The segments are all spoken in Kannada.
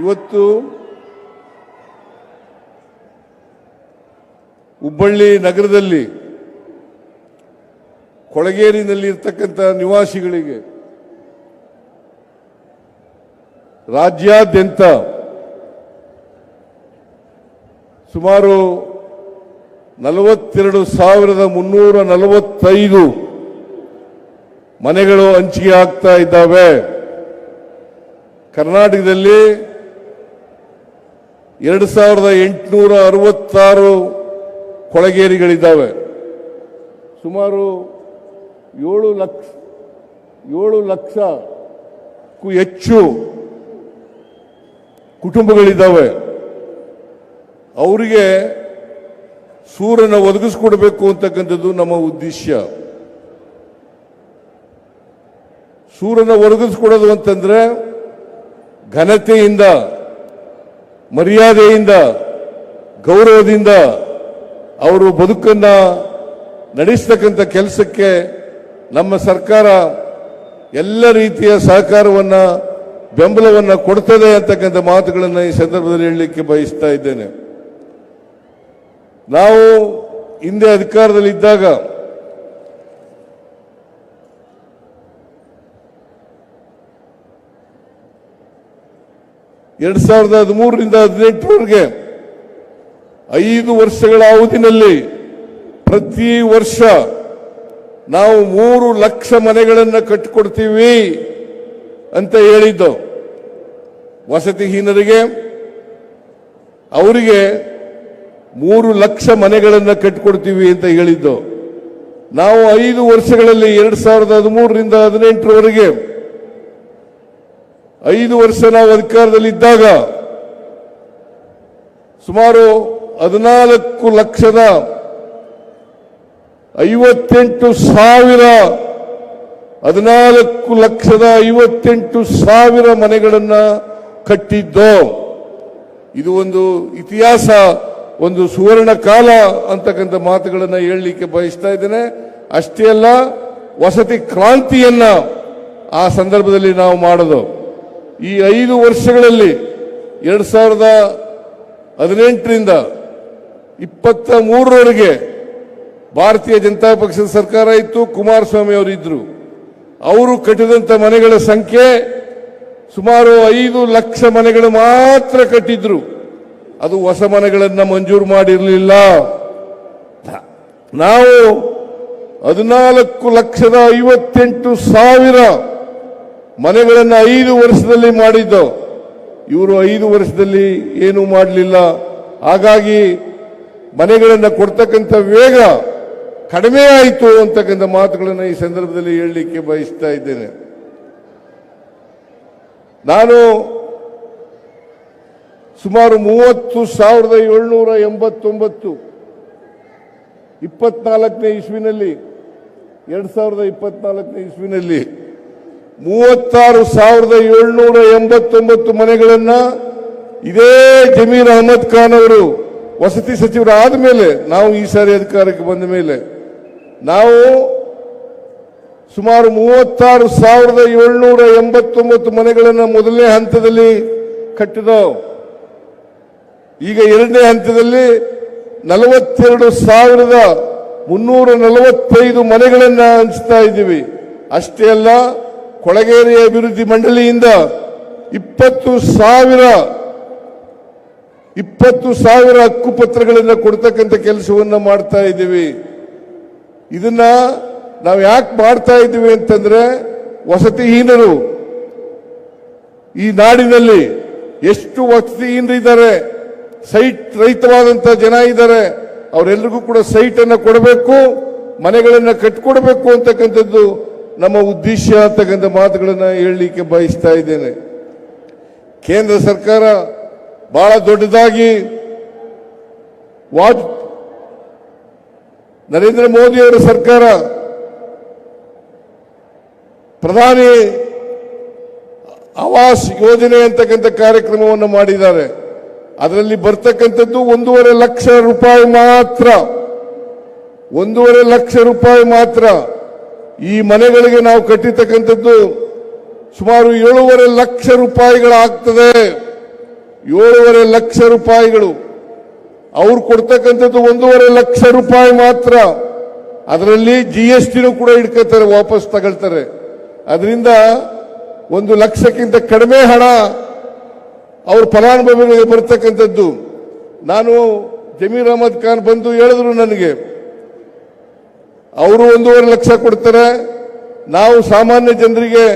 ಇವತ್ತು ಹುಬ್ಬಳ್ಳಿ ನಗರದಲ್ಲಿ ಕೊಳಗೇರಿನಲ್ಲಿ ಇರ್ತಕ್ಕಂಥ ನಿವಾಸಿಗಳಿಗೆ ರಾಜ್ಯಾದ್ಯಂತ ಸುಮಾರು ನಲವತ್ತೆರಡು ಸಾವಿರದ ಮುನ್ನೂರ ನಲವತ್ತೈದು ಮನೆಗಳು ಹಂಚಿಕೆ ಆಗ್ತಾ ಇದ್ದಾವೆ. ಕರ್ನಾಟಕದಲ್ಲಿ ಎರಡು ಸಾವಿರದ ಎಂಟುನೂರ ಅರವತ್ತಾರು ಕೊಳಗೇರಿಗಳಿದ್ದಾವೆ. ಸುಮಾರು ಏಳು ಲಕ್ಷ, ಏಳು ಲಕ್ಷಕ್ಕೂ ಹೆಚ್ಚು ಕುಟುಂಬಗಳಿದ್ದಾವೆ. ಅವರಿಗೆ ಸೂರ್ಯನ ಒದಗಿಸ್ಕೊಡ್ಬೇಕು ಅಂತಕ್ಕಂಥದ್ದು ನಮ್ಮ ಉದ್ದೇಶ. ಸೂರ್ಯನ ಒದಗಿಸ್ಕೊಡೋದು ಅಂತಂದ್ರೆ ಘನತೆಯಿಂದ ಮರ್ಯಾದೆಯಿಂದ, ಗೌರವದಿಂದ ಅವರು ಬದುಕನ್ನು ನಡೆಸ್ತಕ್ಕಂಥ ಕೆಲಸಕ್ಕೆ ನಮ್ಮ ಸರ್ಕಾರ ಎಲ್ಲ ರೀತಿಯ ಸಹಕಾರವನ್ನ, ಬೆಂಬಲವನ್ನ ಕೊಡ್ತದೆ ಅಂತಕ್ಕಂಥ ಮಾತುಗಳನ್ನು ಈ ಸಂದರ್ಭದಲ್ಲಿ ಹೇಳಲಿಕ್ಕೆ ಬಯಸ್ತಾ ಇದ್ದೇನೆ. ನಾವು ಹಿಂದೆ ಅಧಿಕಾರದಲ್ಲಿದ್ದಾಗ ಎರಡ್ ಸಾವಿರದ ಹದಿಮೂರರಿಂದ ಹದಿನೆಂಟರವರೆಗೆ ಐದು ವರ್ಷಗಳ ಅವಧಿನಲ್ಲಿ ಪ್ರತಿ ವರ್ಷ ನಾವು ಮೂರು ಲಕ್ಷ ಮನೆಗಳನ್ನು ಕಟ್ಟಿಕೊಡ್ತೀವಿ ಅಂತ ಹೇಳಿದ್ದು. ವಸತಿಹೀನರಿಗೆ ಅವರಿಗೆ ಮೂರು ಲಕ್ಷ ಮನೆಗಳನ್ನು ಕಟ್ಟಿಕೊಡ್ತೀವಿ ಅಂತ ಹೇಳಿದ್ದು. ನಾವು ಐದು ವರ್ಷಗಳಲ್ಲಿ ಎರಡ್ ಸಾವಿರದ ಹದಿಮೂರರಿಂದ ಹದಿನೆಂಟರವರೆಗೆ ಐದು ವರ್ಷ ನಾವು ಅಧಿಕಾರದಲ್ಲಿದ್ದಾಗ ಸುಮಾರು ಹದಿನಾಲ್ಕು ಲಕ್ಷದ ಐವತ್ತೆಂಟು ಸಾವಿರ, ಹದಿನಾಲ್ಕು ಲಕ್ಷದ ಐವತ್ತೆಂಟು ಸಾವಿರ ಮನೆಗಳನ್ನ ಕಟ್ಟಿದ್ದು. ಇದು ಒಂದು ಇತಿಹಾಸ, ಒಂದು ಸುವರ್ಣ ಕಾಲ ಅಂತಕ್ಕಂಥ ಮಾತುಗಳನ್ನು ಹೇಳಲಿಕ್ಕೆ ಬಯಸ್ತಾ ಇದ್ದೇನೆ. ಅಷ್ಟೇ ಅಲ್ಲ, ವಸತಿ ಕ್ರಾಂತಿಯನ್ನ ಆ ಸಂದರ್ಭದಲ್ಲಿ ನಾವು ಮಾಡೋದು. ಈ ಐದು ವರ್ಷಗಳಲ್ಲಿ ಎರಡ್ ಸಾವಿರದ ಹದಿನೆಂಟರಿಂದ ಇಪ್ಪತ್ತ ಮೂರರವರೆಗೆ ಭಾರತೀಯ ಜನತಾ ಪಕ್ಷದ ಸರ್ಕಾರ ಇತ್ತು, ಕುಮಾರಸ್ವಾಮಿ ಅವರು ಇದ್ರು. ಅವರು ಕಟ್ಟಿದಂತ ಮನೆಗಳ ಸಂಖ್ಯೆ ಸುಮಾರು ಐದು ಲಕ್ಷ ಮನೆಗಳು ಮಾತ್ರ ಕಟ್ಟಿದ್ರು. ಅದು ಹೊಸ ಮನೆಗಳನ್ನ ಮಂಜೂರು ಮಾಡಿರಲಿಲ್ಲ. ನಾವು ಹದಿನಾಲ್ಕು ಲಕ್ಷದ ಐವತ್ತೆಂಟು ಸಾವಿರ ಮನೆಗಳನ್ನು ಐದು ವರ್ಷದಲ್ಲಿ ಮಾಡಿದ್ದು. ಇವರು ಐದು ವರ್ಷದಲ್ಲಿ ಏನೂ ಮಾಡಲಿಲ್ಲ. ಹಾಗಾಗಿ ಮನೆಗಳನ್ನು ಕೊಡ್ತಕ್ಕಂಥ ವೇಗ ಕಡಿಮೆ ಆಯಿತು ಅಂತಕ್ಕಂಥ ಮಾತುಗಳನ್ನು ಈ ಸಂದರ್ಭದಲ್ಲಿ ಹೇಳಲಿಕ್ಕೆ ಬಯಸ್ತಾ ಇದ್ದೇನೆ. ನಾನು ಸುಮಾರು ಮೂವತ್ತು ಸಾವಿರದ ಏಳ್ನೂರ ಎಂಬತ್ತೊಂಬತ್ತು, ಇಪ್ಪತ್ನಾಲ್ಕನೇ ಇಸ್ವಿನಲ್ಲಿ, ಎರಡು ಸಾವಿರದ ಇಪ್ಪತ್ನಾಲ್ಕನೇ ಇಸ್ವಿನಲ್ಲಿ ಮೂವತ್ತಾರು ಸಾವಿರದ ಏಳ್ನೂರ ಎಂಬತ್ತೊಂಬತ್ತು ಮನೆಗಳನ್ನ ಇದೇ ಜಮೀರ್ ಅಹಮದ್ ಖಾನ್ ಅವರು ವಸತಿ ಸಚಿವರು ಆದ ಮೇಲೆ ನಾವು ಈ ಸಾರಿ ಅಧಿಕಾರಕ್ಕೆ ಬಂದ ಮೇಲೆ ನಾವು ಸುಮಾರು ಮೂವತ್ತಾರು ಸಾವಿರದ ಏಳ್ನೂರ ಎಂಬತ್ತೊಂಬತ್ತು ಮನೆಗಳನ್ನು ಮೊದಲನೇ ಹಂತದಲ್ಲಿ ಕಟ್ಟಿದವು ಈಗ ಎರಡನೇ ಹಂತದಲ್ಲಿ ನಲವತ್ತೆರಡು ಸಾವಿರದ ಮುನ್ನೂರ ನಲವತ್ತೈದು ಮನೆಗಳನ್ನು ಹಂಚ್ತಾ ಇದ್ದೀವಿ. ಅಷ್ಟೇ ಅಲ್ಲ ಕೊಳಗೇರಿ ಅಭಿವೃದ್ಧಿ ಮಂಡಳಿಯಿಂದ ಇಪ್ಪತ್ತು ಸಾವಿರ ಇಪ್ಪತ್ತು ಸಾವಿರ ಹಕ್ಕುಪತ್ರಗಳನ್ನು ಕೊಡ್ತಕ್ಕಂಥ ಕೆಲಸವನ್ನು ಮಾಡ್ತಾ ಇದ್ದೀವಿ. ಇದನ್ನ ನಾವು ಯಾಕೆ ಮಾಡ್ತಾ ಇದ್ದೀವಿ ಅಂತಂದ್ರೆ ವಸತಿಹೀನರು ಈ ನಾಡಿನಲ್ಲಿ ಎಷ್ಟು ವಸತಿಹೀನರಿದ್ದಾರೆ ಸೈಟ್ ರಹಿತವಾದಂತಹ ಜನ ಇದ್ದಾರೆ ಅವರೆಲ್ಲರಿಗೂ ಕೂಡ ಸೈಟ್ ಅನ್ನು ಕೊಡಬೇಕು, ಮನೆಗಳನ್ನು ಕಟ್ಕೊಡ್ಬೇಕು ಅಂತಕ್ಕಂಥದ್ದು ನಮ್ಮ ಉದ್ದೇಶ ಅಂತಕ್ಕಂಥ ಮಾತುಗಳನ್ನು ಹೇಳಲಿಕ್ಕೆ ಬಯಸ್ತಾ ಇದ್ದೇನೆ. ಕೇಂದ್ರ ಸರ್ಕಾರ ಬಹಳ ದೊಡ್ಡದಾಗಿ ವಾಜ್ ನರೇಂದ್ರ ಮೋದಿಯವರ ಸರ್ಕಾರ ಪ್ರಧಾನಿ ಆವಾಸ್ ಯೋಜನೆ ಅಂತಕ್ಕಂಥ ಕಾರ್ಯಕ್ರಮವನ್ನು ಮಾಡಿದ್ದಾರೆ. ಅದರಲ್ಲಿ ಬರ್ತಕ್ಕಂಥದ್ದು ಒಂದೂವರೆ ಲಕ್ಷ ರೂಪಾಯಿ ಮಾತ್ರ. ಒಂದೂವರೆ ಲಕ್ಷ ರೂಪಾಯಿ ಮಾತ್ರ. ಈ ಮನೆಗಳಿಗೆ ನಾವು ಕಟ್ಟಿರ್ತಕ್ಕಂಥದ್ದು ಸುಮಾರು ಏಳೂವರೆ ಲಕ್ಷ ರೂಪಾಯಿಗಳಾಗ್ತದೆ. ಏಳೂವರೆ ಲಕ್ಷ ರೂಪಾಯಿಗಳು. ಅವ್ರು ಕೊಡ್ತಕ್ಕಂಥದ್ದು ಒಂದೂವರೆ ಲಕ್ಷ ರೂಪಾಯಿ ಮಾತ್ರ. ಅದರಲ್ಲಿ ಜಿ ಎಸ್ ಟಿನೂ ಕೂಡ ಇಟ್ಕೋತಾರೆ ವಾಪಸ್ ತಗೊಳ್ತಾರೆ. ಅದರಿಂದ ಒಂದು ಲಕ್ಷಕ್ಕಿಂತ ಕಡಿಮೆ ಹಣ ಅವ್ರ ಫಲಾನುಭವಿಗಳಿಗೆ ಬರ್ತಕ್ಕಂಥದ್ದು. ನಾನು ಜಮೀರ್ ಅಹಮದ್ ಖಾನ್ ಬಂದು ಹೇಳಿದ್ರು ನನಗೆ. ಅವರು ಒಂದೂವರೆ ಲಕ್ಷ ಕೊಡ್ತಾರೆ. ನಾವು ಸಾಮಾನ್ಯ ಜನರಿಗೆ,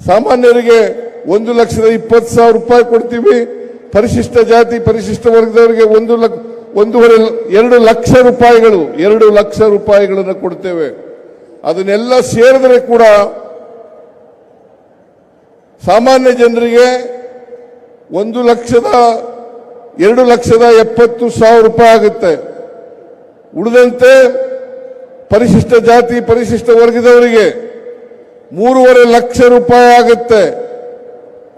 ಸಾಮಾನ್ಯರಿಗೆ ಒಂದು ಲಕ್ಷದ ಇಪ್ಪತ್ತು ಸಾವಿರ ರೂಪಾಯಿ ಕೊಡ್ತೀವಿ. ಪರಿಶಿಷ್ಟ ಜಾತಿ, ಪರಿಶಿಷ್ಟ ವರ್ಗದವರಿಗೆ ಒಂದು ಲಕ್ಷ ಒಂದೂವರೆ ಎರಡು ಲಕ್ಷ ರೂಪಾಯಿಗಳು, ಎರಡು ಲಕ್ಷ ರೂಪಾಯಿಗಳನ್ನು ಕೊಡ್ತೇವೆ. ಅದನ್ನೆಲ್ಲ ಸೇರಿದ್ರೆ ಕೂಡ ಸಾಮಾನ್ಯ ಜನರಿಗೆ ಒಂದು ಲಕ್ಷದ, ಎರಡು ಲಕ್ಷದ ಎಪ್ಪತ್ತು ಸಾವಿರ ರೂಪಾಯಿ ಆಗುತ್ತೆ. ಉಳಿದಂತೆ ಪರಿಶಿಷ್ಟ ಜಾತಿ, ಪರಿಶಿಷ್ಟ ವರ್ಗದವರಿಗೆ ಮೂರುವರೆ ಲಕ್ಷ ರೂಪಾಯಿ ಆಗುತ್ತೆ.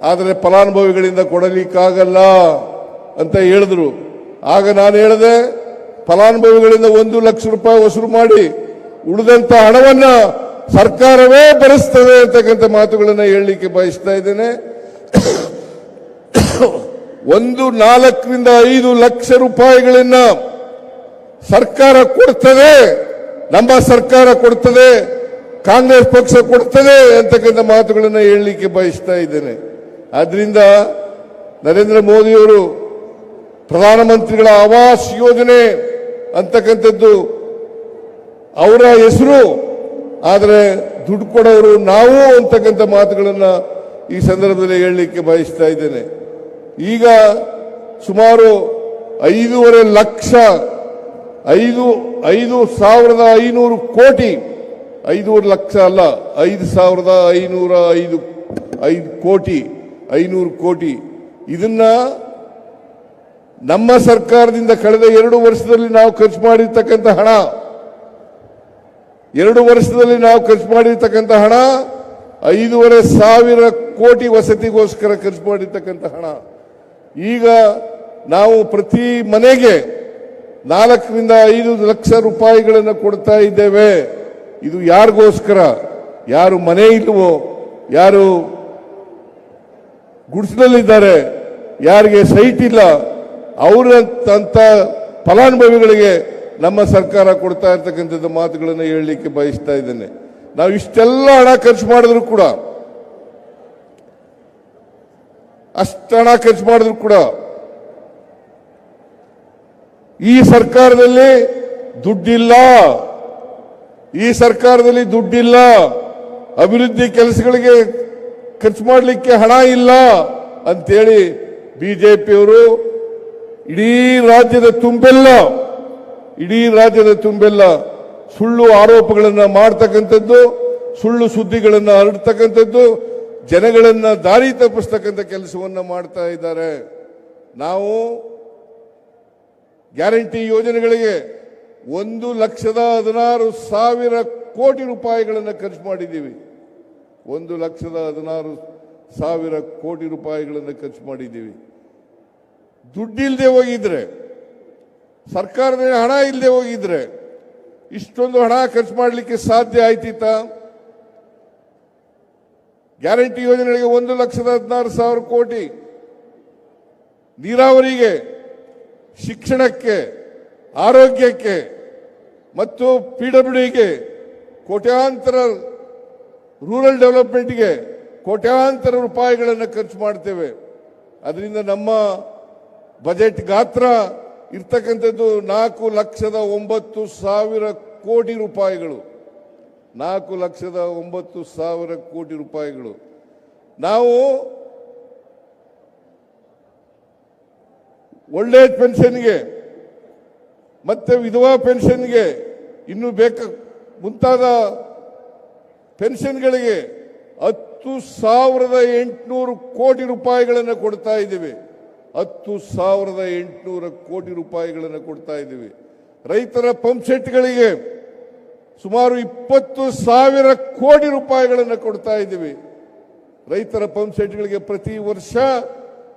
ಆದರೆ ಫಲಾನುಭವಿಗಳಿಂದ ಕೊಡಲಿಕ್ಕಾಗಲ್ಲ ಅಂತ ಹೇಳಿದ್ರು. ಆಗ ನಾನು ಹೇಳಿದೆ, ಫಲಾನುಭವಿಗಳಿಂದ ಒಂದು ಲಕ್ಷ ರೂಪಾಯಿ ವಸೂಲು ಮಾಡಿ, ಉಳಿದಂತ ಹಣವನ್ನ ಸರ್ಕಾರವೇ ಭರಿಸ್ತದೆ ಅಂತಕ್ಕಂಥ ಮಾತುಗಳನ್ನು ಹೇಳಲಿಕ್ಕೆ ಬಯಸ್ತಾ ಇದ್ದೇನೆ. ಒಂದು ನಾಲ್ಕರಿಂದ ಐದು ಲಕ್ಷ ರೂಪಾಯಿಗಳನ್ನ ಸರ್ಕಾರ ಕೊಡ್ತದೆ, ನಮ್ಮ ಸರ್ಕಾರ ಕೊಡ್ತದೆ, ಕಾಂಗ್ರೆಸ್ ಪಕ್ಷ ಕೊಡ್ತದೆ ಅಂತಕ್ಕಂಥ ಮಾತುಗಳನ್ನು ಹೇಳಲಿಕ್ಕೆ ಬಯಸ್ತಾ ಇದ್ದೇನೆ. ಆದ್ರಿಂದ ನರೇಂದ್ರ ಮೋದಿಯವರು ಪ್ರಧಾನಮಂತ್ರಿಗಳ ಆವಾಸ್ ಯೋಜನೆ ಅಂತಕ್ಕಂಥದ್ದು ಅವರ ಹೆಸರು, ಆದರೆ ದುಡ್ಡು ಕೊಡೋರು ನಾವು ಅಂತಕ್ಕಂಥ ಮಾತುಗಳನ್ನು ಈ ಸಂದರ್ಭದಲ್ಲಿ ಹೇಳಲಿಕ್ಕೆ ಬಯಸ್ತಾ ಇದ್ದೇನೆ. ಈಗ ಸುಮಾರು ಐದೂವರೆ ಲಕ್ಷ ಐದು ಐದು ಸಾವಿರದ ಐನೂರು ಕೋಟಿ. ಐದೂವರೆ ಲಕ್ಷ ಅಲ್ಲ, ಐದು ಸಾವಿರದ ಐನೂರ ಐದು ಐದು ಕೋಟಿ, ಐನೂರು ಕೋಟಿ. ಇದನ್ನ ನಮ್ಮ ಸರ್ಕಾರದಿಂದ ಕಳೆದ ಎರಡು ವರ್ಷದಲ್ಲಿ ನಾವು ಖರ್ಚು ಮಾಡಿರ್ತಕ್ಕಂಥ ಹಣ. ಎರಡು ವರ್ಷದಲ್ಲಿ ನಾವು ಖರ್ಚು ಮಾಡಿರ್ತಕ್ಕಂಥ ಹಣ, ಐದೂವರೆ ಸಾವಿರ ಕೋಟಿ ವಸತಿಗೋಸ್ಕರ ಖರ್ಚು ಮಾಡಿರ್ತಕ್ಕಂಥ ಹಣ. ಈಗ ನಾವು ಪ್ರತಿ ಮನೆಗೆ ನಾಲ್ಕರಿಂದ ಐದು ಲಕ್ಷ ರೂಪಾಯಿಗಳನ್ನು ಕೊಡ್ತಾ ಇದ್ದೇವೆ. ಇದು ಯಾರಿಗೋಸ್ಕರ? ಯಾರು ಮನೆ ಇಲ್ಲವೋ ಯಾರು ಗುಡ್ಸಿನಲ್ಲಿದ್ದಾರೆ ಯಾರಿಗೆ ಸೈಟ್ ಇಲ್ಲ? ಅವರಂತ ಫಲಾನುಭವಿಗಳಿಗೆ ನಮ್ಮ ಸರ್ಕಾರ ಕೊಡ್ತಾ ಇರ್ತಕ್ಕಂಥದ್ದು ಮಾತುಗಳನ್ನು ಹೇಳಲಿಕ್ಕೆ ಬಯಸ್ತಾ ಇದ್ದೇನೆ. ನಾವು ಇಷ್ಟೆಲ್ಲ ಹಣ ಖರ್ಚು ಮಾಡಿದ್ರು ಕೂಡ, ಅಷ್ಟು ಹಣ ಖರ್ಚು ಮಾಡಿದ್ರು ಕೂಡ ಈ ಸರ್ಕಾರದಲ್ಲಿ ದುಡ್ಡಿಲ್ಲ. ಈ ಸರ್ಕಾರದಲ್ಲಿ ದುಡ್ಡಿಲ್ಲ. ಅಭಿವೃದ್ಧಿ ಕೆಲಸಗಳಿಗೆ ಖರ್ಚು ಮಾಡಲಿಕ್ಕೆ ಹಣ ಇಲ್ಲ ಅಂತೇಳಿ ಬಿಜೆಪಿಯವರು ಇಡೀ ರಾಜ್ಯದ ತುಂಬೆಲ್ಲ, ಇಡೀ ರಾಜ್ಯದ ತುಂಬೆಲ್ಲ ಸುಳ್ಳು ಆರೋಪಗಳನ್ನು ಮಾಡ್ತಕ್ಕಂಥದ್ದು, ಸುಳ್ಳು ಸುದ್ದಿಗಳನ್ನು ಹರಡ್ತಕ್ಕಂಥದ್ದು, ಜನಗಳನ್ನು ದಾರಿ ತಪ್ಪಿಸ್ತಕ್ಕಂಥ ಕೆಲಸವನ್ನು ಮಾಡ್ತಾ ಇದ್ದಾರೆ. ನಾವು ಗ್ಯಾರಂಟಿ ಯೋಜನೆಗಳಿಗೆ ಒಂದು ಲಕ್ಷದ ಹದಿನಾರು ಸಾವಿರ ಕೋಟಿ ರೂಪಾಯಿಗಳನ್ನು ಖರ್ಚು ಮಾಡಿದ್ದೀವಿ. ಒಂದು ಲಕ್ಷದ ಹದಿನಾರು ಸಾವಿರ ಕೋಟಿ ರೂಪಾಯಿಗಳನ್ನು ಖರ್ಚು ಮಾಡಿದ್ದೀವಿ. ದುಡ್ಡಿಲ್ಲದೆ ಹೋಗಿದ್ರೆ ಸರ್ಕಾರದ ಹಣ ಇಲ್ಲದೆ ಹೋಗಿದ್ರೆ ಇಷ್ಟೊಂದು ಹಣ ಖರ್ಚು ಮಾಡಲಿಕ್ಕೆ ಸಾಧ್ಯ ಆಯ್ತಿತ್ತ? ಗ್ಯಾರಂಟಿ ಯೋಜನೆಗಳಿಗೆ ಒಂದು ಲಕ್ಷದ ಹದಿನಾರು ಸಾವಿರ ಕೋಟಿ. ನೀರಾವರಿಗೆ ಶಿಕ್ಷಣಕ್ಕೆ, ಆರೋಗ್ಯಕ್ಕೆ ಮತ್ತು ಪಿ ಡಬ್ಲ್ಯೂ ಡಿಗೆ ಕೋಟ್ಯಾಂತರ ರೂರಲ್ ಡೆವಲಪ್ಮೆಂಟ್ಗೆ ಕೋಟ್ಯಾಂತರ ರೂಪಾಯಿಗಳನ್ನು ಖರ್ಚು ಮಾಡ್ತೇವೆ. ಅದರಿಂದ ನಮ್ಮ ಬಜೆಟ್ ಗಾತ್ರ ಇರ್ತಕ್ಕಂಥದ್ದು ನಾಲ್ಕು ಲಕ್ಷದ ಒಂಬತ್ತು ಸಾವಿರ ಕೋಟಿ ರೂಪಾಯಿಗಳು. ನಾಲ್ಕು ಲಕ್ಷದ ಒಂಬತ್ತು ಸಾವಿರ ಕೋಟಿ ರೂಪಾಯಿಗಳು. ನಾವು ಒಳ್ಳೆ ಪೆನ್ಷನ್ಗೆ, ಮತ್ತೆ ವಿಧವಾ ಪೆನ್ಷನ್ಗೆ, ಇನ್ನು ಬೇಕ, ಮುಂತಾದ ಪೆನ್ಷನ್ಗಳಿಗೆ ಹತ್ತು ಸಾವಿರದ ಎಂಟುನೂರು ಕೋಟಿ ರೂಪಾಯಿಗಳನ್ನು ಕೊಡ್ತಾ ಇದ್ದೀವಿ. ಹತ್ತು ಸಾವಿರದ ಎಂಟುನೂರ ಕೋಟಿ ರೂಪಾಯಿಗಳನ್ನು ಕೊಡ್ತಾ ಇದ್ದೀವಿ. ರೈತರ ಪಂಪ್ ಸೆಟ್ಗಳಿಗೆ ಸುಮಾರು ಇಪ್ಪತ್ತು ಸಾವಿರ ಕೋಟಿ ರೂಪಾಯಿಗಳನ್ನು ಕೊಡ್ತಾ ಇದ್ದೀವಿ. ರೈತರ ಪಂಪ್ ಸೆಟ್ಗಳಿಗೆ ಪ್ರತಿ ವರ್ಷ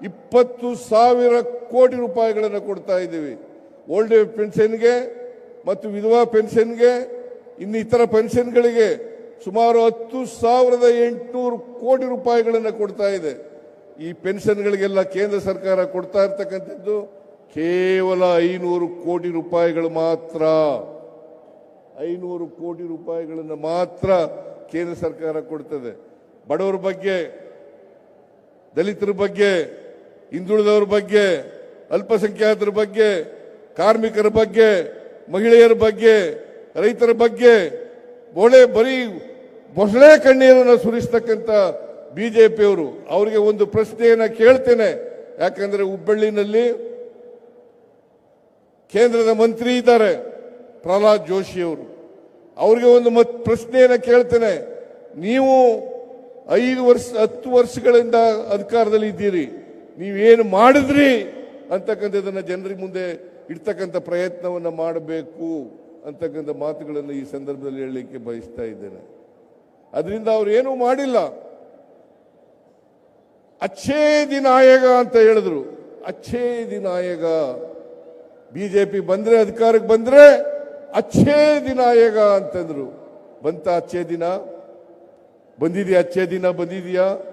ಇಪ್ಪತ್ತು ಸಾವಿರ ಕೋಟಿ ರೂಪಾಯಿಗಳನ್ನು ಕೊಡ್ತಾ ಇದ್ದೀವಿ. ಓಲ್ಡ್ ಏಜ್ ಪೆನ್ಷನ್ಗೆ ಮತ್ತು ವಿಧವಾ ಪೆನ್ಷನ್ಗೆ ಇನ್ನಿತರ ಪೆನ್ಷನ್ಗಳಿಗೆ ಸುಮಾರು ಹತ್ತು ಸಾವಿರದ ಎಂಟುನೂರು ಕೋಟಿ ರೂಪಾಯಿಗಳನ್ನು ಕೊಡ್ತಾ ಇದೆ. ಈ ಪೆನ್ಷನ್ಗಳಿಗೆಲ್ಲ ಕೇಂದ್ರ ಸರ್ಕಾರ ಕೊಡ್ತಾ ಇರ್ತಕ್ಕಂಥದ್ದು ಕೇವಲ ಐನೂರು ಕೋಟಿ ರೂಪಾಯಿಗಳು ಮಾತ್ರ. ಐನೂರು ಕೋಟಿ ರೂಪಾಯಿಗಳನ್ನು ಮಾತ್ರ ಕೇಂದ್ರ ಸರ್ಕಾರ ಕೊಡ್ತದೆ. ಬಡವರ ಬಗ್ಗೆ, ದಲಿತರ ಬಗ್ಗೆ ಹಿಂದುಳಿದವರ ಬಗ್ಗೆ, ಅಲ್ಪಸಂಖ್ಯಾತರ ಬಗ್ಗೆ, ಕಾರ್ಮಿಕರ ಬಗ್ಗೆ, ಮಹಿಳೆಯರ ಬಗ್ಗೆ, ರೈತರ ಬಗ್ಗೆ ಒಳ್ಳೆ ಬರೀ ಮೊಸಳೆ ಕಣ್ಣೀರನ್ನು ಸುರಿಸ್ತಕ್ಕಂಥ ಬಿಜೆಪಿಯವರು, ಅವರಿಗೆ ಒಂದು ಪ್ರಶ್ನೆಯನ್ನ ಕೇಳ್ತೇನೆ. ಯಾಕಂದ್ರೆ ಹುಬ್ಬಳ್ಳಿನಲ್ಲಿ ಕೇಂದ್ರದ ಮಂತ್ರಿ ಇದ್ದಾರೆ, ಪ್ರಹ್ಲಾದ್ ಜೋಶಿ ಅವರು ಅವರಿಗೆ ಒಂದು ಮತ್ ಪ್ರಶ್ನೆಯನ್ನ ಕೇಳ್ತೇನೆ. ನೀವು ಐದು ವರ್ಷ, ಹತ್ತು ವರ್ಷಗಳಿಂದ ಅಧಿಕಾರದಲ್ಲಿ ಇದ್ದೀರಿ. ನೀವೇನು ಮಾಡಿದ್ರಿ ಅಂತಕ್ಕಂಥದ್ದನ್ನು ಜನರಿಗೆ ಮುಂದೆ ಇಡ್ತಕ್ಕಂಥ ಪ್ರಯತ್ನವನ್ನು ಮಾಡಬೇಕು ಅಂತಕ್ಕಂಥ ಮಾತುಗಳನ್ನು ಈ ಸಂದರ್ಭದಲ್ಲಿ ಹೇಳಲಿಕ್ಕೆ ಬಯಸ್ತಾ ಇದ್ದೇನೆ. ಅದರಿಂದ ಅವ್ರು ಏನೂ ಮಾಡಿಲ್ಲ. ಅಚ್ಛೇದಿ ದಿನಾಯಗ ಅಂತ ಹೇಳಿದ್ರು. ಅಚ್ಛೇ ದಿನಾಯಗ ಬಿಜೆಪಿ ಬಂದ್ರೆ, ಅಧಿಕಾರಕ್ಕೆ ಬಂದ್ರೆ ಅಚ್ಛೇ ದಿನಾಯಗ ಅಂತಂದ್ರು. ಬಂತ ಅಚ್ಚೇ ದಿನ? ಬಂದಿದ್ಯಾ ಅಚ್ಚೇ ದಿನ? ಬಂದಿದ್ಯಾ?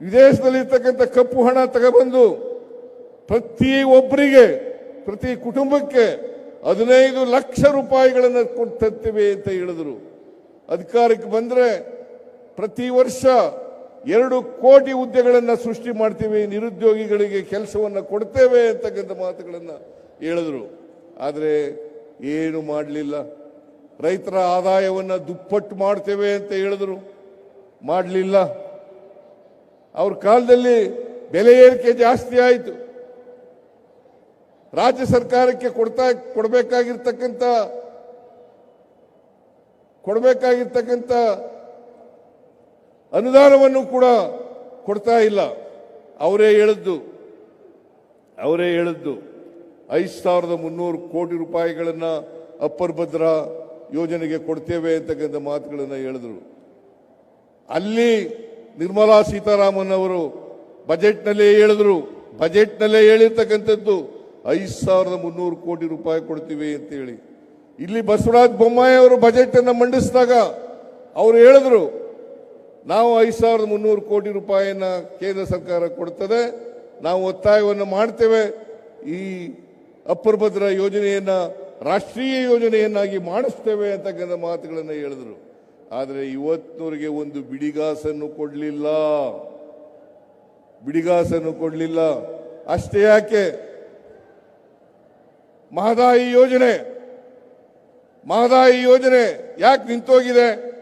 ವಿದೇಶದಲ್ಲಿರ್ತಕ್ಕಂಥ ಕಪ್ಪು ಹಣ ತಗೊಬಂದು ಪ್ರತಿ ಒಬ್ಬರಿಗೆ, ಪ್ರತಿ ಕುಟುಂಬಕ್ಕೆ ಹದಿನೈದು ಲಕ್ಷ ರೂಪಾಯಿಗಳನ್ನು ಕೊಡ್ತೇವೆ ಅಂತ ಹೇಳಿದ್ರು. ಅಧಿಕಾರಕ್ಕೆ ಬಂದ್ರೆ ಪ್ರತಿ ವರ್ಷ ಎರಡು ಕೋಟಿ ಹುದ್ದೆಗಳನ್ನು ಸೃಷ್ಟಿ ಮಾಡ್ತೀವಿ, ನಿರುದ್ಯೋಗಿಗಳಿಗೆ ಕೆಲಸವನ್ನು ಕೊಡ್ತೇವೆ ಅಂತಕ್ಕಂಥ ಮಾತುಗಳನ್ನು ಹೇಳಿದ್ರು. ಆದರೆ ಏನು ಮಾಡಲಿಲ್ಲ. ರೈತರ ಆದಾಯವನ್ನು ದುಪ್ಪಟ್ಟು ಮಾಡ್ತೇವೆ ಅಂತ ಹೇಳಿದ್ರು. ಮಾಡಲಿಲ್ಲ. ಅವ್ರ ಕಾಲದಲ್ಲಿ ಬೆಲೆ ಏರಿಕೆ ಜಾಸ್ತಿ ಆಯಿತು. ರಾಜ್ಯ ಸರ್ಕಾರಕ್ಕೆ ಕೊಡ್ತಾ, ಕೊಡಬೇಕಾಗಿರ್ತಕ್ಕಂಥ ಕೊಡಬೇಕಾಗಿರ್ತಕ್ಕಂಥ ಅನುದಾನವನ್ನು ಕೂಡ ಕೊಡ್ತಾ ಇಲ್ಲ. ಅವರೇ ಹೇಳಿದ್ದು ಅವರೇ ಹೇಳಿದ್ದು ಐದು ಸಾವಿರದ ಮುನ್ನೂರು ಕೋಟಿ ರೂಪಾಯಿಗಳನ್ನು ಅಪ್ಪರ್ ಭದ್ರಾ ಯೋಜನೆಗೆ ಕೊಡ್ತೇವೆ ಅಂತಕ್ಕಂಥ ಮಾತುಗಳನ್ನು ಹೇಳಿದ್ರು. ಅಲ್ಲಿ ನಿರ್ಮಲಾ ಸೀತಾರಾಮನ್ ಅವರು ಬಜೆಟ್ನಲ್ಲೇ ಹೇಳಿದ್ರು. ಬಜೆಟ್ನಲ್ಲೇ ಹೇಳಿರ್ತಕ್ಕಂಥದ್ದು ಐದು ಸಾವಿರದ ಮುನ್ನೂರು ಕೋಟಿ ರೂಪಾಯಿ ಕೊಡ್ತೀವಿ ಅಂತ ಹೇಳಿ ಇಲ್ಲಿ ಬಸವರಾಜ ಬೊಮ್ಮಾಯಿ ಅವರು ಬಜೆಟ್ ಅನ್ನು ಮಂಡಿಸಿದಾಗ ಅವರು ಹೇಳಿದ್ರು, ನಾವು ಐದು ಸಾವಿರದ ಮುನ್ನೂರು ಕೋಟಿ ರೂಪಾಯಿಯನ್ನ ಕೇಂದ್ರ ಸರ್ಕಾರ ಕೊಡ್ತದೆ, ನಾವು ಒತ್ತಾಯವನ್ನು ಮಾಡ್ತೇವೆ. ಈ ಅಪ್ರಭದ್ರ ಯೋಜನೆಯನ್ನು ಯೋಜನೆಯನ್ನ ರಾಷ್ಟ್ರೀಯ ಯೋಜನೆಯನ್ನಾಗಿ ಮಾಡಿಸ್ತೇವೆ ಅಂತಕ್ಕಂಥ ಮಾತುಗಳನ್ನು ಹೇಳಿದ್ರು. ಆದರೆ ಇವತ್ತಿನವರಿಗೆ ಒಂದು ಬಿಡಿಗಾಸನ್ನು ಕೊಡಲಿಲ್ಲ. ಬಿಡಿಗಾಸನ್ನು ಕೊಡಲಿಲ್ಲ. ಅಷ್ಟೇ ಯಾಕೆ? ಮಹದಾಯಿ ಯೋಜನೆ. ಮಹದಾಯಿ ಯೋಜನೆ ಯಾಕೆ ನಿಂತೋಗಿದೆ?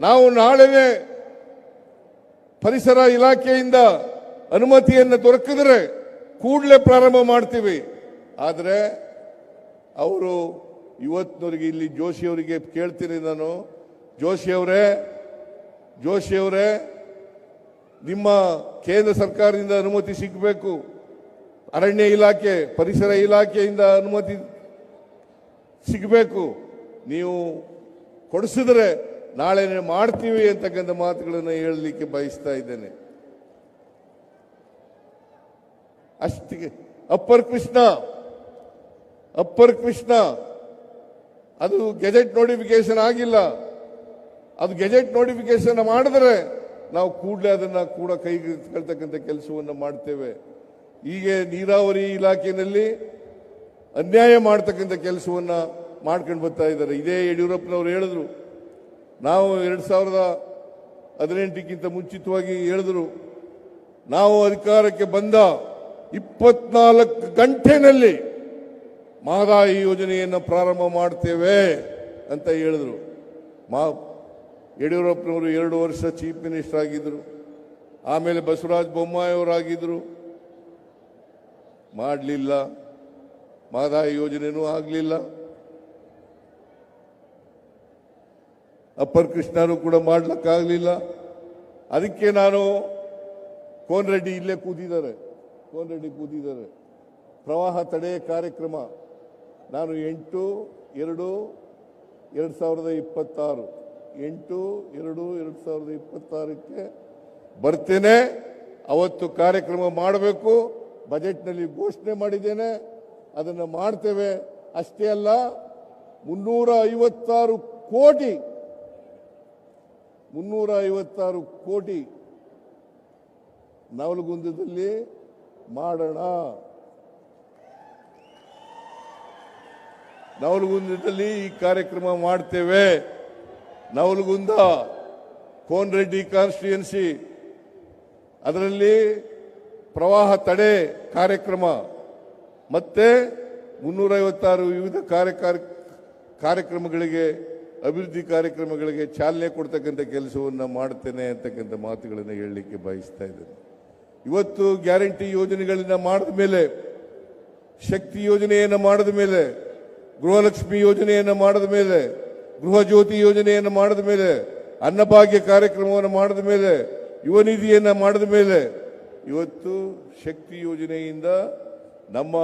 ನಾವು ನಾಳೆನೆ ಪರಿಸರ ಇಲಾಖೆಯಿಂದ ಅನುಮತಿಯನ್ನು ದೊರಕಿದ್ರೆ ಕೂಡಲೇ ಪ್ರಾರಂಭ ಮಾಡ್ತೀವಿ. ಆದರೆ, ಅವರು ಇವತ್ತಿನವರಿಗೆ ಇಲ್ಲಿ ಜೋಶಿಯವರಿಗೆ ಕೇಳ್ತೀನಿ ನಾನು. ಜೋಶಿ ಅವರೇ ಜೋಶಿ ಅವರೇ, ನಿಮ್ಮ ಕೇಂದ್ರ ಸರ್ಕಾರದಿಂದ ಅನುಮತಿ ಸಿಗಬೇಕು. ಅರಣ್ಯ ಇಲಾಖೆ, ಪರಿಸರ ಇಲಾಖೆಯಿಂದ ಅನುಮತಿ ಸಿಗಬೇಕು. ನೀವು ಕೊಡಿಸಿದ್ರೆ ನಾಳೆ ಮಾಡ್ತೀವಿ ಅಂತಕ್ಕಂಥ ಮಾತುಗಳನ್ನು ಹೇಳಲಿಕ್ಕೆ ಬಯಸ್ತಾ ಇದ್ದೇನೆ. ಅಷ್ಟಿಗೆ. ಅಪ್ಪರ್ ಕೃಷ್ಣ ಅಪ್ಪರ್ ಕೃಷ್ಣ, ಅದು ಗೆಜೆಟ್ ನೋಟಿಫಿಕೇಶನ್ ಆಗಿಲ್ಲ. ಅದು ಗೆಜೆಟ್ ನೋಟಿಫಿಕೇಶನ್ ಮಾಡಿದ್ರೆ ನಾವು ಕೂಡಲೇ ಅದನ್ನು ಕೂಡ ಕೈಗೆಳ್ತಕ್ಕಂಥ ಕೆಲಸವನ್ನು ಮಾಡ್ತೇವೆ. ಹೀಗೆ ನೀರಾವರಿ ಇಲಾಖೆಯಲ್ಲಿ ಅನ್ಯಾಯ ಮಾಡ್ತಕ್ಕಂಥ ಕೆಲಸವನ್ನು ಮಾಡ್ಕೊಂಡು ಬರ್ತಾ ಇದ್ದಾರೆ. ಇದೇ ಯಡಿಯೂರಪ್ಪನವರು ಹೇಳಿದ್ರು. ನಾವು ಎರಡು ಸಾವಿರದ ಹದಿನೆಂಟಕ್ಕಿಂತ ಮುಂಚಿತವಾಗಿ ಹೇಳಿದ್ರು. ನಾವು ಅಧಿಕಾರಕ್ಕೆ ಬಂದ ಇಪ್ಪತ್ನಾಲ್ಕು ಗಂಟೆನಲ್ಲಿ ಮಹದಾಯಿ ಯೋಜನೆಯನ್ನು ಪ್ರಾರಂಭ ಮಾಡ್ತೇವೆ ಅಂತ ಹೇಳಿದ್ರು. ಮಾ ಯಡಿಯೂರಪ್ಪನವರು ಎರಡು ವರ್ಷ ಚೀಫ್ ಮಿನಿಸ್ಟರ್ ಆಗಿದ್ದರು ಆಮೇಲೆ ಬಸವರಾಜ ಬೊಮ್ಮಾಯಿ ಅವರಾಗಿದ್ರು. ಮಾಡಲಿಲ್ಲ. ಮಹದಾಯಿ ಯೋಜನೆಯೂ ಆಗಲಿಲ್ಲ. ಅಪ್ಪರ್ ಕೃಷ್ಣರು ಕೂಡ ಮಾಡ್ಲಿಕ್ಕಾಗಲಿಲ್ಲ. ಅದಕ್ಕೆ ನಾನು ಕೋನ್ ರೆಡ್ಡಿ ಇಲ್ಲೇ ಕೂತಿದ್ದಾರೆ. ಕೋನ್ ರೆಡ್ಡಿ ಕೂತಿದ್ದಾರೆ. ಪ್ರವಾಹ ತಡೆ ಕಾರ್ಯಕ್ರಮ. ನಾನು ಎಂಟು, ಎರಡು ಎರಡು ಸಾವಿರದ ಇಪ್ಪತ್ತಾರು. ಎಂಟು, ಎರಡು ಎರಡು ಸಾವಿರದ ಇಪ್ಪತ್ತಾರಕ್ಕೆ ಬರ್ತೇನೆ. ಅವತ್ತು ಕಾರ್ಯಕ್ರಮ ಮಾಡಬೇಕು. ಬಜೆಟ್ನಲ್ಲಿ ಘೋಷಣೆ ಮಾಡಿದ್ದೇನೆ. ಅದನ್ನು ಮಾಡ್ತೇವೆ. ಅಷ್ಟೇ ಅಲ್ಲ ಮುನ್ನೂರ ಐವತ್ತಾರು ಕೋಟಿ ಮುನ್ನೂರ ಐವತ್ತಾರು ಕೋಟಿ ನವಲಗುಂದದಲ್ಲಿ ಮಾಡೋಣ. ನವಲಗುಂದದಲ್ಲಿ ಈ ಕಾರ್ಯಕ್ರಮ ಮಾಡ್ತೇವೆ. ನವಲಗುಂದ, ಕೋನ್ರೆಡ್ಡಿ ಕಾನ್ಸ್ಟಿಟ್ಯೂನ್ಸಿ ಅದರಲ್ಲಿ ಪ್ರವಾಹ ತಡೆ ಕಾರ್ಯಕ್ರಮ, ಮತ್ತೆ ಮುನ್ನೂರೈವತ್ತಾರು ವಿವಿಧ ಕಾರ್ಯ ಕಾರ್ಯ- ಕಾರ್ಯಕ್ರಮಗಳಿಗೆ, ಅಭಿವೃದ್ಧಿ ಕಾರ್ಯಕ್ರಮಗಳಿಗೆ ಚಾಲನೆ ಕೊಡ್ತಕ್ಕಂಥ ಕೆಲಸವನ್ನು ಮಾಡ್ತೇನೆ ಅಂತಕ್ಕಂಥ ಮಾತುಗಳನ್ನು ಹೇಳಲಿಕ್ಕೆ ಬಯಸ್ತಾ ಇದ್ದೇನೆ. ಇವತ್ತು ಗ್ಯಾರಂಟಿ ಯೋಜನೆಗಳನ್ನು ಮಾಡಿದ ಮೇಲೆ, ಶಕ್ತಿ ಯೋಜನೆಯನ್ನು ಮಾಡಿದ ಮೇಲೆ, ಗೃಹಲಕ್ಷ್ಮಿ ಯೋಜನೆಯನ್ನು ಮಾಡಿದ ಮೇಲೆ ಗೃಹ ಜ್ಯೋತಿ ಯೋಜನೆಯನ್ನು ಮಾಡಿದ ಮೇಲೆ, ಅನ್ನಭಾಗ್ಯ ಕಾರ್ಯಕ್ರಮವನ್ನು ಮಾಡಿದ ಮೇಲೆ, ಯುವ ನಿಧಿಯನ್ನು ಮಾಡಿದ ಮೇಲೆ, ಇವತ್ತು ಶಕ್ತಿ ಯೋಜನೆಯಿಂದ ನಮ್ಮ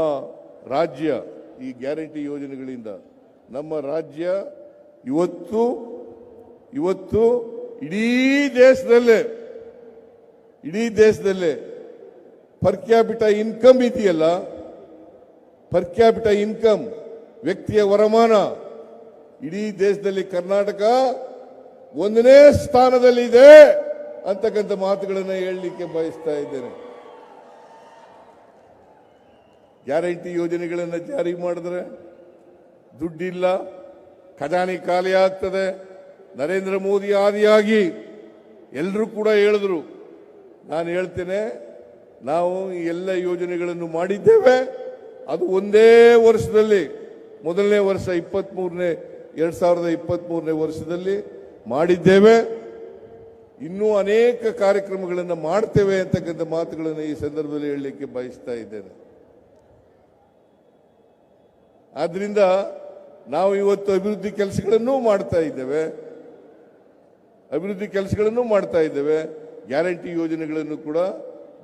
ರಾಜ್ಯ, ಈ ಗ್ಯಾರಂಟಿ ಯೋಜನೆಗಳಿಂದ ನಮ್ಮ ರಾಜ್ಯ ಇವತ್ತು ಇವತ್ತು ಇಡೀ ದೇಶದಲ್ಲೇ ಇಡೀ ದೇಶದಲ್ಲೇ ಪರ್ ಕ್ಯಾಪಿಟ ಇನ್ಕಮ್ ಇದೆಯಲ್ಲ ಪರ್ ಕ್ಯಾಪಿಟ ಇನ್ಕಮ್ ವ್ಯಕ್ತಿಯ ವರಮಾನ ಇಡೀ ದೇಶದಲ್ಲಿ ಕರ್ನಾಟಕ ಒಂದನೇ ಸ್ಥಾನದಲ್ಲಿದೆ ಅಂತಕ್ಕಂಥ ಮಾತುಗಳನ್ನು ಹೇಳಲಿಕ್ಕೆ ಬಯಸ್ತಾ ಇದ್ದೇನೆ. ಗ್ಯಾರಂಟಿ ಯೋಜನೆಗಳನ್ನು ಜಾರಿ ಮಾಡಿದ್ರೆ ದುಡ್ಡಿಲ್ಲ, ಖಜಾನೆ ಖಾಲಿ ಆಗ್ತದೆ. ನರೇಂದ್ರ ಮೋದಿ ಆದಿಯಾಗಿ ಎಲ್ಲರೂ ಕೂಡ ಹೇಳಿದ್ರು. ನಾನು ಹೇಳ್ತೇನೆ, ನಾವು ಎಲ್ಲ ಯೋಜನೆಗಳನ್ನು ಮಾಡಿದ್ದೇವೆ. ಅದು ಒಂದೇ ವರ್ಷದಲ್ಲಿ, ಮೊದಲನೇ ವರ್ಷ ಇಪ್ಪತ್ತ್ಮೂರನೇ ಎರಡು ಸಾವಿರದ ಇಪ್ಪತ್ತ್ಮೂರನೇ ವರ್ಷದಲ್ಲಿ ಮಾಡಿದ್ದೇವೆ. ಇನ್ನೂ ಅನೇಕ ಕಾರ್ಯಕ್ರಮಗಳನ್ನು ಮಾಡ್ತೇವೆ ಅಂತಕ್ಕಂಥ ಮಾತುಗಳನ್ನು ಈ ಸಂದರ್ಭದಲ್ಲಿ ಹೇಳಲಿಕ್ಕೆ ಬಯಸ್ತಾ ಇದ್ದೇನೆ. ಆದ್ರಿಂದ ನಾವು ಇವತ್ತು ಅಭಿವೃದ್ಧಿ ಕೆಲಸಗಳನ್ನೂ ಮಾಡ್ತಾ ಇದ್ದೇವೆ. ಅಭಿವೃದ್ಧಿ ಕೆಲಸಗಳನ್ನು ಮಾಡ್ತಾ ಇದ್ದೇವೆ. ಗ್ಯಾರಂಟಿ ಯೋಜನೆಗಳನ್ನು ಕೂಡ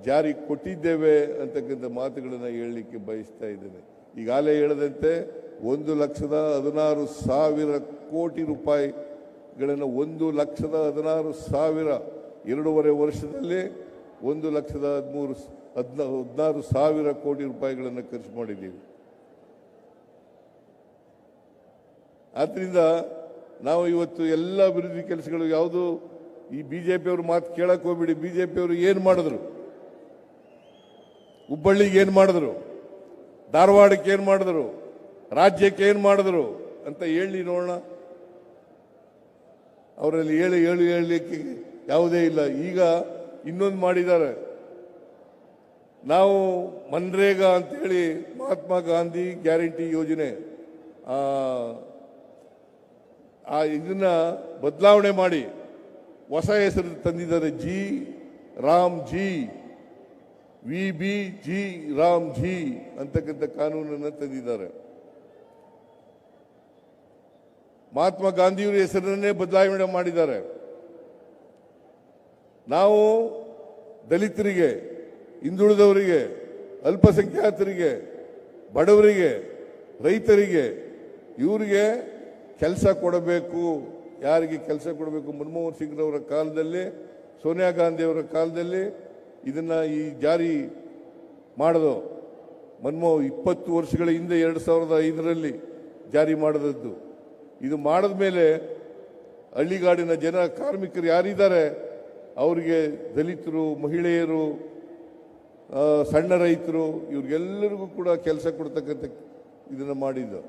ಜಾರಿ ಕೊಟ್ಟಿದ್ದೇವೆ ಅಂತಕ್ಕಂಥ ಮಾತುಗಳನ್ನು ಹೇಳಲಿಕ್ಕೆ ಬಯಸ್ತಾ ಇದ್ದೇನೆ. ಈಗಾಗಲೇ ಹೇಳದಂತೆ ಒಂದು ಲಕ್ಷದ ಹದಿನಾರು ಸಾವಿರ ಕೋಟಿ ರೂಪಾಯಿಗಳನ್ನು ಒಂದು ಲಕ್ಷದ ಹದಿನಾರು ಸಾವಿರ ಎರಡೂವರೆ ವರ್ಷದಲ್ಲಿ ಒಂದು ಲಕ್ಷದ ಹದಿಮೂರು ಹದಿನ, ಹದಿನಾರು ಸಾವಿರ ಕೋಟಿ ರೂಪಾಯಿಗಳನ್ನು ಖರ್ಚು ಮಾಡಿದ್ದೀವಿ. ಆದ್ದರಿಂದ ನಾವು ಇವತ್ತು ಎಲ್ಲ ಅಭಿವೃದ್ಧಿ ಕೆಲಸಗಳು ಯಾವುದು ಈ ಬಿಜೆಪಿಯವರು ಮಾತು ಕೇಳಕ್ ಹೋಗ್ಬಿಡಿ. ಬಿಜೆಪಿಯವರು ಏನು ಮಾಡಿದ್ರು? ಹುಬ್ಬಳ್ಳಿಗೆ ಏನು ಮಾಡಿದ್ರು? ಧಾರವಾಡಕ್ಕೆ ಏನು ಮಾಡಿದ್ರು? ರಾಜ್ಯಕ್ಕೆ ಏನು ಮಾಡಿದ್ರು ಅಂತ ಹೇಳಿ ನೋಡೋಣ. ಅವರಲ್ಲಿ ಹೇಳಿ ಹೇಳಿ ಹೇಳಲಿಕ್ಕೆ ಯಾವುದೇ ಇಲ್ಲ. ಈಗ ಇನ್ನೊಂದು ಮಾಡಿದ್ದಾರೆ. ನಾವು ಮನ್ರೇಗಾ ಅಂತೇಳಿ ಮಹಾತ್ಮ ಗಾಂಧಿ ಗ್ಯಾರಂಟಿ ಯೋಜನೆ ಆ, ಇದನ್ನ ಬದಲಾವಣೆ ಮಾಡಿ ಹೊಸ ಹೆಸರು ತಂದಿದ್ದಾರೆ. G Ram G V B G Ram G ಅಂತಕ್ಕಂಥ ಕಾನೂನನ್ನು ತಂದಿದ್ದಾರೆ. ಮಹಾತ್ಮ ಗಾಂಧಿಯವರ ಹೆಸರನ್ನೇ ಬದಲಾವಣೆ ಮಾಡಿದ್ದಾರೆ. ನಾವು ದಲಿತರಿಗೆ, ಹಿಂದುಳಿದವರಿಗೆ, ಅಲ್ಪಸಂಖ್ಯಾತರಿಗೆ, ಬಡವರಿಗೆ, ರೈತರಿಗೆ ಇವರಿಗೆ ಕೆಲಸ ಕೊಡಬೇಕು. ಯಾರಿಗೆ ಕೆಲಸ ಕೊಡಬೇಕು? ಮನಮೋಹನ್ ಸಿಂಗ್ರವರ ಕಾಲದಲ್ಲಿ, ಸೋನಿಯಾ ಗಾಂಧಿಯವರ ಕಾಲದಲ್ಲಿ ಇದನ್ನು ಈ ಜಾರಿ ಮಾಡೋದು. ಮನಮೋಹನ್ ಇಪ್ಪತ್ತು ವರ್ಷಗಳ ಹಿಂದೆ, ಎರಡು ಸಾವಿರದ ಐದರಲ್ಲಿ ಜಾರಿ ಮಾಡಿದದ್ದು. ಇದು ಮಾಡಿದ ಮೇಲೆ ಹಳ್ಳಿಗಾಡಿನ ಜನ ಕಾರ್ಮಿಕರು ಯಾರಿದ್ದಾರೆ? ಅವರಿಗೆ ದಲಿತರು, ಮಹಿಳೆಯರು ಸಣ್ಣ ರೈತರು, ಇವ್ರಿಗೆಲ್ಲರಿಗೂ ಕೂಡ ಕೆಲಸ ಕೊಡ್ತಕ್ಕಂಥ ಇದನ್ನು ಮಾಡಿದ್ದು.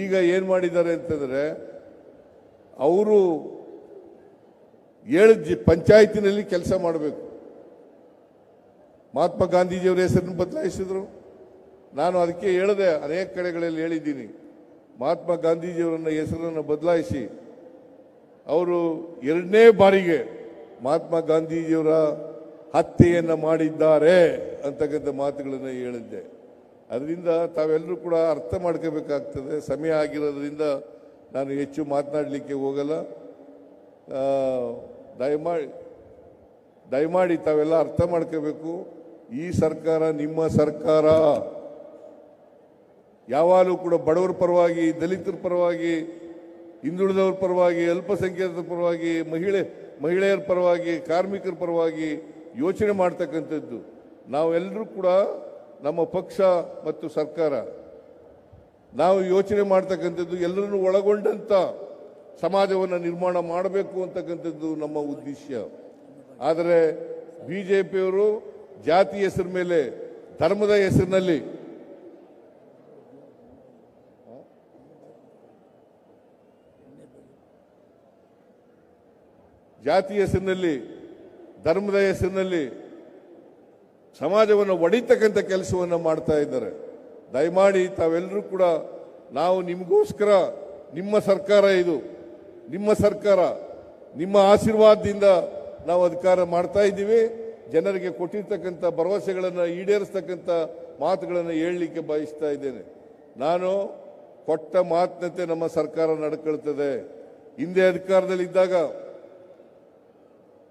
ಈಗ ಏನು ಮಾಡಿದ್ದಾರೆ ಅಂತಂದರೆ, ಅವರು ಏಳು ಜಿ ಪಂಚಾಯತಿನಲ್ಲಿ ಕೆಲಸ ಮಾಡಬೇಕು. ಮಹಾತ್ಮ ಗಾಂಧೀಜಿಯವರ ಹೆಸರನ್ನು ಬದಲಾಯಿಸಿದ್ರು. ನಾನು ಅದಕ್ಕೆ ಹೇಳಿದೆ ಅನೇಕ ಕಡೆಗಳಲ್ಲಿ ಹೇಳಿದ್ದೀನಿ. ಮಹಾತ್ಮ ಗಾಂಧೀಜಿಯವರನ್ನ ಹೆಸರನ್ನು ಬದಲಾಯಿಸಿ ಅವರು ಎರಡನೇ ಬಾರಿಗೆ ಮಹಾತ್ಮ ಗಾಂಧೀಜಿಯವರ ಹತ್ಯೆಯನ್ನು ಮಾಡಿದ್ದಾರೆ ಅಂತಕ್ಕಂಥ ಮಾತುಗಳನ್ನು ಹೇಳಿದ್ದೆ. ಅದರಿಂದ ತಾವೆಲ್ಲರೂ ಕೂಡ ಅರ್ಥ ಮಾಡ್ಕೋಬೇಕಾಗ್ತದೆ. ಸಮಯ ಆಗಿರೋದ್ರಿಂದ ನಾನು ಹೆಚ್ಚು ಮಾತನಾಡಲಿಕ್ಕೆ ಹೋಗಲ್ಲ. ದಯಮಾಡಿ ದಯಮಾಡಿ ತಾವೆಲ್ಲ ಅರ್ಥ ಮಾಡ್ಕೋಬೇಕು. ಈ ಸರ್ಕಾರ ನಿಮ್ಮ ಸರ್ಕಾರ. ಯಾವಾಗಲೂ ಕೂಡ ಬಡವರ ಪರವಾಗಿ, ದಲಿತರ ಪರವಾಗಿ, ಹಿಂದುಳಿದವರ ಪರವಾಗಿ, ಅಲ್ಪಸಂಖ್ಯಾತರ ಪರವಾಗಿ, ಮಹಿಳೆ, ಮಹಿಳೆಯರ ಪರವಾಗಿ, ಕಾರ್ಮಿಕರ ಪರವಾಗಿ ಯೋಚನೆ ಮಾಡ್ತಕ್ಕಂಥದ್ದು. ನಾವೆಲ್ಲರೂ ಕೂಡ ನಮ್ಮ ಪಕ್ಷ ಮತ್ತು ಸರ್ಕಾರ ನಾವು ಯೋಚನೆ ಮಾಡ್ತಕ್ಕಂಥದ್ದು ಎಲ್ಲರನ್ನು ಒಳಗೊಂಡಂಥ ಸಮಾಜವನ್ನು ನಿರ್ಮಾಣ ಮಾಡಬೇಕು ಅಂತಕ್ಕಂಥದ್ದು ನಮ್ಮ ಉದ್ದೇಶ. ಆದರೆ ಬಿ ಜೆ ಪಿಯವರು ಜಾತಿ ಹೆಸರು ಮೇಲೆ, ಧರ್ಮದ ಹೆಸರಿನಲ್ಲಿ ಜಾತಿ ಹೆಸರಿನಲ್ಲಿ, ಧರ್ಮದ ಹೆಸರಿನಲ್ಲಿ ಸಮಾಜವನ್ನು ಒಡಿತಕ್ಕಂಥ ಕೆಲಸವನ್ನು ಮಾಡ್ತಾ ಇದ್ದಾರೆ. ದಯಮಾಡಿ ತಾವೆಲ್ಲರೂ ಕೂಡ ನಾವು ನಿಮಗೋಸ್ಕರ, ನಿಮ್ಮ ಸರ್ಕಾರ ಇದು, ನಿಮ್ಮ ಸರ್ಕಾರ, ನಿಮ್ಮ ಆಶೀರ್ವಾದದಿಂದ ನಾವು ಅಧಿಕಾರ ಮಾಡ್ತಾ ಇದ್ದೀವಿ. ಜನರಿಗೆ ಕೊಟ್ಟಿರ್ತಕ್ಕಂಥ ಭರವಸೆಗಳನ್ನು ಈಡೇರಿಸ್ತಕ್ಕಂಥ ಮಾತುಗಳನ್ನು ಹೇಳಲಿಕ್ಕೆ ಬಯಸ್ತಾ ಇದ್ದೇನೆ. ನಾನು ಕೊಟ್ಟ ಮಾತಿನಂತೆ ನಮ್ಮ ಸರ್ಕಾರ ನಡ್ಕೊಳ್ತದೆ. ಹಿಂದೆ ಅಧಿಕಾರದಲ್ಲಿದ್ದಾಗ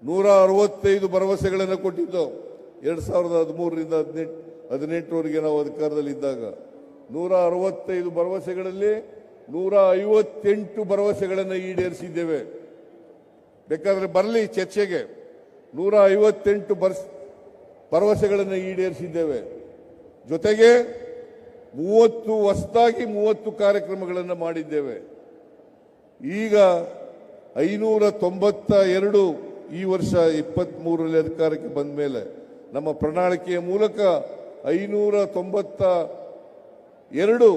ನೂರ ಅರವತ್ತೈದು ಭರವಸೆಗಳನ್ನು ಕೊಟ್ಟಿದ್ದು. ಎರಡು ಸಾವಿರದ ಹದಿಮೂರರಿಂದ ಹದಿನೆಂಟು, ಹದಿನೆಂಟರವರೆಗೆ ನಾವು ಅಧಿಕಾರದಲ್ಲಿದ್ದಾಗ ನೂರ ಅರವತ್ತೈದು ಭರವಸೆಗಳಲ್ಲಿ ನೂರ ಐವತ್ತೆಂಟು ಭರವಸೆಗಳನ್ನು ಈಡೇರಿಸಿದ್ದೇವೆ. ಬೇಕಾದರೆ ಬರಲಿ ಚರ್ಚೆಗೆ. ನೂರ ಐವತ್ತೆಂಟು ಬರ್ಸ್ ಭರವಸೆಗಳನ್ನು ಈಡೇರಿಸಿದ್ದೇವೆ. ಜೊತೆಗೆ ಮೂವತ್ತು ಹೊಸದಾಗಿ ಮೂವತ್ತು ಕಾರ್ಯಕ್ರಮಗಳನ್ನು ಮಾಡಿದ್ದೇವೆ. ಈಗ ಐನೂರ ತೊಂಬತ್ತ ಎರಡು ಈ ವರ್ಷ ಇಪ್ಪತ್ತ್ ಅಧಿಕಾರಕ್ಕೆ ಬಂದ ಮೇಲೆ ನಮ್ಮ ಪ್ರಣಾಳಿಕೆಯ ಮೂಲಕ ಐನೂರ ತೊಂಬತ್ತ ಎರಡು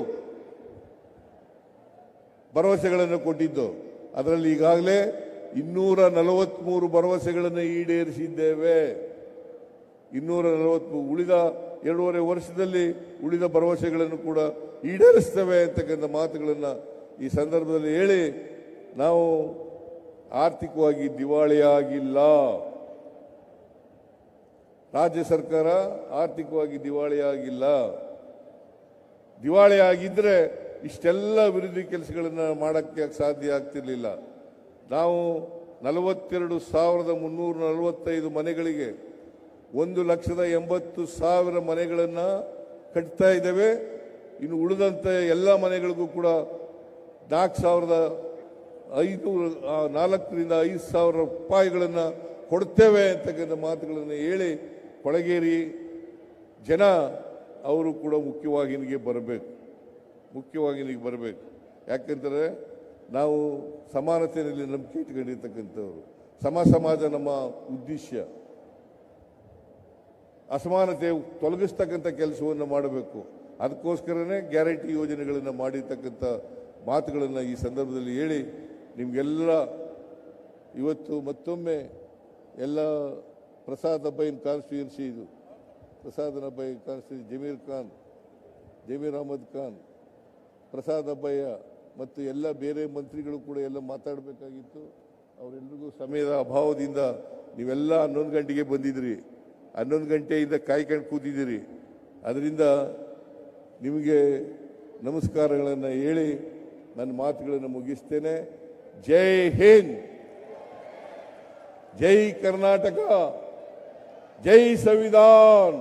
ಭರವಸೆಗಳನ್ನು ಕೊಟ್ಟಿದ್ದು. ಅದರಲ್ಲಿ ಈಗಾಗಲೇ ಇನ್ನೂರ ನಲವತ್ತ್ಮೂರು ಭರವಸೆಗಳನ್ನು ಈಡೇರಿಸಿದ್ದೇವೆ. ಇನ್ನೂರ ನಲವತ್ಮೂರು ಉಳಿದ ಎರಡೂವರೆ ವರ್ಷದಲ್ಲಿ ಉಳಿದ ಭರವಸೆಗಳನ್ನು ಕೂಡ ಈಡೇರಿಸ್ತೇವೆ ಅಂತಕ್ಕಂಥ ಮಾತುಗಳನ್ನು ಈ ಸಂದರ್ಭದಲ್ಲಿ ಹೇಳಿ ನಾವು ಆರ್ಥಿಕವಾಗಿ ದಿವಾಳಿಯಾಗಿಲ್ಲ. ರಾಜ್ಯ ಸರ್ಕಾರ ಆರ್ಥಿಕವಾಗಿ ದಿವಾಳಿಯಾಗಿಲ್ಲ. ದಿವಾಳಿಯಾಗಿದ್ದರೆ ಇಷ್ಟೆಲ್ಲ ವಿರೋಧಿ ಕೆಲಸಗಳನ್ನು ಮಾಡೋಕ್ಕೆ ಸಾಧ್ಯ ಆಗ್ತಿರಲಿಲ್ಲ. ನಾವು ನಲವತ್ತೆರಡು ಸಾವಿರದ ಮುನ್ನೂರ ನಲವತ್ತೈದು ಮನೆಗಳಿಗೆ ಒಂದು ಲಕ್ಷದ ಎಂಬತ್ತು ಸಾವಿರ ಮನೆಗಳನ್ನು ಕಟ್ತಾ ಇದ್ದೇವೆ. ಇನ್ನು ಉಳಿದಂತೆ ಎಲ್ಲ ಮನೆಗಳಿಗೂ ಕೂಡ ನಾಲ್ಕು ಸಾವಿರದ ಆ, ನಾಲ್ಕರಿಂದ ಐದು ಸಾವಿರ ರೂಪಾಯಿಗಳನ್ನು ಕೊಡ್ತೇವೆ ಅಂತಕ್ಕಂಥ ಮಾತುಗಳನ್ನು ಹೇಳಿ ಕೊಳಗೇರಿ ಜನ ಅವರು ಕೂಡ ಮುಖ್ಯವಾಹಿನಿಗೆ ಬರಬೇಕು. ಮುಖ್ಯವಾಹಿನಿಗೆ ಬರಬೇಕು. ಯಾಕಂದರೆ ನಾವು ಸಮಾನತೆಯಲ್ಲಿ ನಂಬಿಕೆ ಇಟ್ಕೊಂಡಿರ್ತಕ್ಕಂಥವ್ರು. ಸಮ ಸಮಾಜ ನಮ್ಮ ಉದ್ದೇಶ ಅಸಮಾನತೆ ತೊಲಗಿಸ್ತಕ್ಕಂಥ ಕೆಲಸವನ್ನು ಮಾಡಬೇಕು. ಅದಕ್ಕೋಸ್ಕರನೇ ಗ್ಯಾರಂಟಿ ಯೋಜನೆಗಳನ್ನು ಮಾಡಿರ್ತಕ್ಕಂಥ ಮಾತುಗಳನ್ನು ಈ ಸಂದರ್ಭದಲ್ಲಿ ಹೇಳಿ ನಿಮಗೆಲ್ಲ ಇವತ್ತು ಮತ್ತೊಮ್ಮೆ ಎಲ್ಲ ಪ್ರಸಾದ್ ಅಬ್ಬೈನ್ ಕಾನ್ಸ್ಟಿಟ್ಯೂನ್ಸಿ ಇದು. ಪ್ರಸಾದ್ ಅಬ್ಬೈ ಕಾನ್ಸ್ಟಿಟ್ಯೂನ್ಸಿ ಜಮೀರ್ ಖಾನ್, ಜಮೀರ್ ಅಹಮದ್ ಖಾನ್. ಪ್ರಸಾದ್ ಅಬ್ಬಯ್ಯ ಮತ್ತು ಎಲ್ಲ ಬೇರೆ ಮಂತ್ರಿಗಳು ಕೂಡ ಎಲ್ಲ ಮಾತಾಡಬೇಕಾಗಿತ್ತು. ಅವರೆಲ್ಲರಿಗೂ ಸಮಯದ ಅಭಾವದಿಂದ ನೀವೆಲ್ಲ ಹನ್ನೊಂದು ಗಂಟೆಗೆ ಬಂದಿದ್ದೀರಿ. ಹನ್ನೊಂದು ಗಂಟೆಯಿಂದ ಕಾಯ್ಕೊಂಡು ಕೂತಿದ್ದೀರಿ. ಅದರಿಂದ ನಿಮಗೆ ನಮಸ್ಕಾರಗಳನ್ನು ಹೇಳಿ ನನ್ನ ಮಾತುಗಳನ್ನು ಮುಗಿಸ್ತೇನೆ. ಜೈ ಹಿಂದ್ ಜೈ ಕರ್ನಾಟಕ ಜೈ ಸಂವಿಧಾನ್